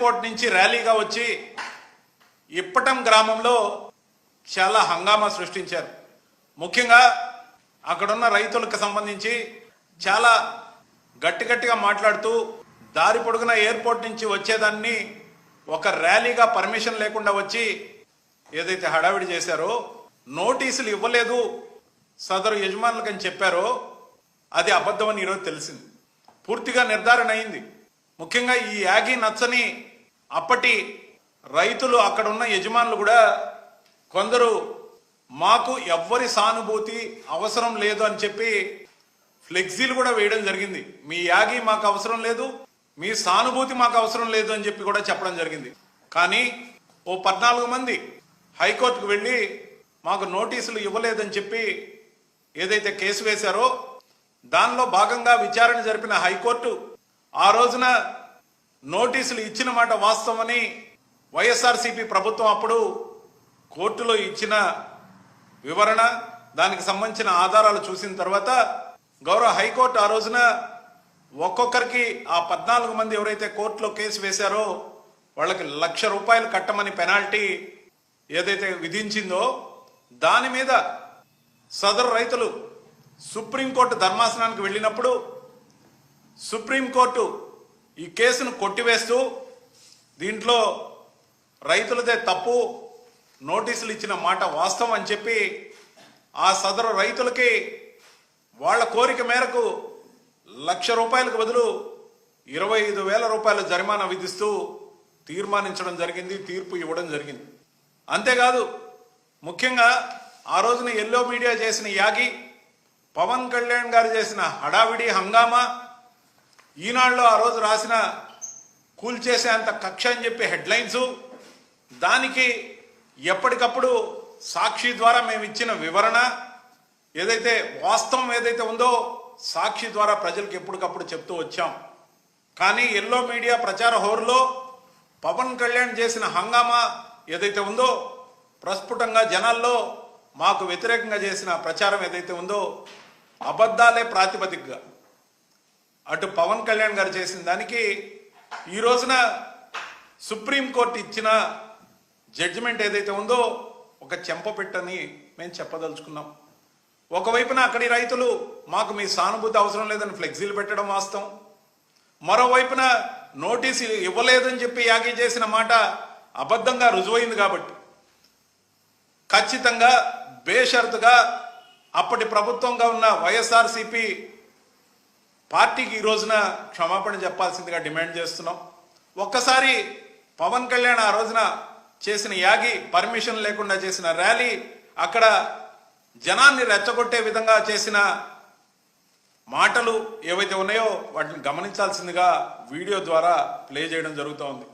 Airport నుంచి ర్యాలీగా వచ్చి ఇప్పటం గ్రామంలో చాలా హంగామా సృష్టించారు. ముఖ్యంగా అక్కడున్న రైతులకు సంబంధించి చాలా గట్టి గట్టిగా మాట్లాడుతూ దారి పొడుగున ఎయిర్పోర్ట్ నుంచి వచ్చేదాన్ని ఒక ర్యాలీగా పర్మిషన్ లేకుండా వచ్చి ఏదైతే హడావిడి చేశారో నోటీసులు ఇవ్వలేదు సదరు యజమానులకు అని చెప్పారో అది అబద్ధమని ఈరోజు తెలిసింది. పూర్తిగా నిర్ధారణ అయింది. ముఖ్యంగా ఈ యాగి నచ్చని అప్పటి రైతులు అక్కడ ఉన్న యజమానులు కూడా కొందరు మాకు ఎవ్వరి సానుభూతి అవసరం లేదు అని చెప్పి ఫ్లెక్సీలు కూడా వేయడం జరిగింది. మీ యాగి మాకు అవసరం లేదు మీ సానుభూతి మాకు అవసరం లేదు అని చెప్పి కూడా చెప్పడం జరిగింది. కానీ ఓ పద్నాలుగు మంది హైకోర్టుకు వెళ్ళి మాకు నోటీసులు ఇవ్వలేదని చెప్పి ఏదైతే కేసు వేశారో దానిలో భాగంగా విచారణ జరిపిన హైకోర్టు ఆ రోజున నోటీసులు ఇచ్చిన మాట వాస్తవమని వైఎస్ఆర్సీపీ ప్రభుత్వం అప్పుడు కోర్టులో ఇచ్చిన వివరణ దానికి సంబంధించిన ఆధారాలు చూసిన తర్వాత గౌరవ హైకోర్టు ఆ రోజున ఒక్కొక్కరికి ఆ పద్నాలుగు మంది ఎవరైతే కోర్టులో కేసు వేశారో వాళ్ళకి లక్ష రూపాయలు కట్టమని పెనాల్టీ ఏదైతే విధించిందో దాని మీద సదరు రైతులు సుప్రీంకోర్టు ధర్మాసనానికి వెళ్ళినప్పుడు సుప్రీంకోర్టు ఈ కేసును కొట్టివేస్తూ దీంట్లో రైతులదే తప్పు నోటీసులు ఇచ్చిన మాట వాస్తవం అని చెప్పి ఆ సదరు రైతులకి వాళ్ళ కోరిక మేరకు లక్ష రూపాయలకు బదులు ఇరవై ఐదు వేల రూపాయల జరిమానా విధిస్తూ తీర్మానించడం జరిగింది తీర్పు ఇవ్వడం జరిగింది. అంతేకాదు ముఖ్యంగా ఆ రోజున ఎల్లో మీడియా చేసిన యాగి పవన్ కళ్యాణ్ గారు చేసిన హడావిడి హంగామా ఈనాడులో ఆ రోజు రాసిన కూల్చేసే అంత కక్ష అని చెప్పి హెడ్లైన్స్ దానికి ఎప్పటికప్పుడు సాక్షి ద్వారా మేము ఇచ్చిన వివరణ ఏదైతే వాస్తవం ఏదైతే ఉందో సాక్షి ద్వారా ప్రజలకు ఎప్పటికప్పుడు చెప్తూ వచ్చాం. కానీ ఎల్లో మీడియా ప్రచార హోరులో పవన్ కళ్యాణ్ చేసిన హంగామా ఏదైతే ఉందో ప్రస్ఫుటంగా జనాల్లో మాకు వ్యతిరేకంగా చేసిన ప్రచారం ఏదైతే ఉందో అబద్ధాలే ప్రాతిపదికగా అటు పవన్ కళ్యాణ్ గారు చేసిన దానికి ఈ రోజున సుప్రీంకోర్టు ఇచ్చిన జడ్జిమెంట్ ఏదైతే ఉందో ఒక చెంపపెట్టని మేము చెప్పదలుచుకున్నాం. ఒకవైపున అక్కడి రైతులు మాకు మీ సానుభూతి అవసరం లేదని ఫ్లెక్సీలు పెట్టడం వాస్తవం. మరోవైపున నోటీసు ఇవ్వలేదని చెప్పి యాగి చేసిన మాట అబద్ధంగా రుజువైంది కాబట్టి. ఖచ్చితంగా బేషరతుగా అప్పటి ప్రభుత్వంగా ఉన్న వైఎస్ఆర్సిపి పార్టీకి ఈ రోజున క్షమాపణ చెప్పాల్సిందిగా డిమాండ్ చేస్తున్నాం. ఒక్కసారి పవన్ కళ్యాణ్ ఆ రోజున చేసిన యాగి పర్మిషన్ లేకుండా చేసిన ర్యాలీ అక్కడ జనాన్ని రెచ్చగొట్టే విధంగా చేసిన మాటలు ఏవైతే ఉన్నాయో వాటిని గమనించాల్సిందిగా వీడియో ద్వారా ప్లే చేయడం జరుగుతోంది.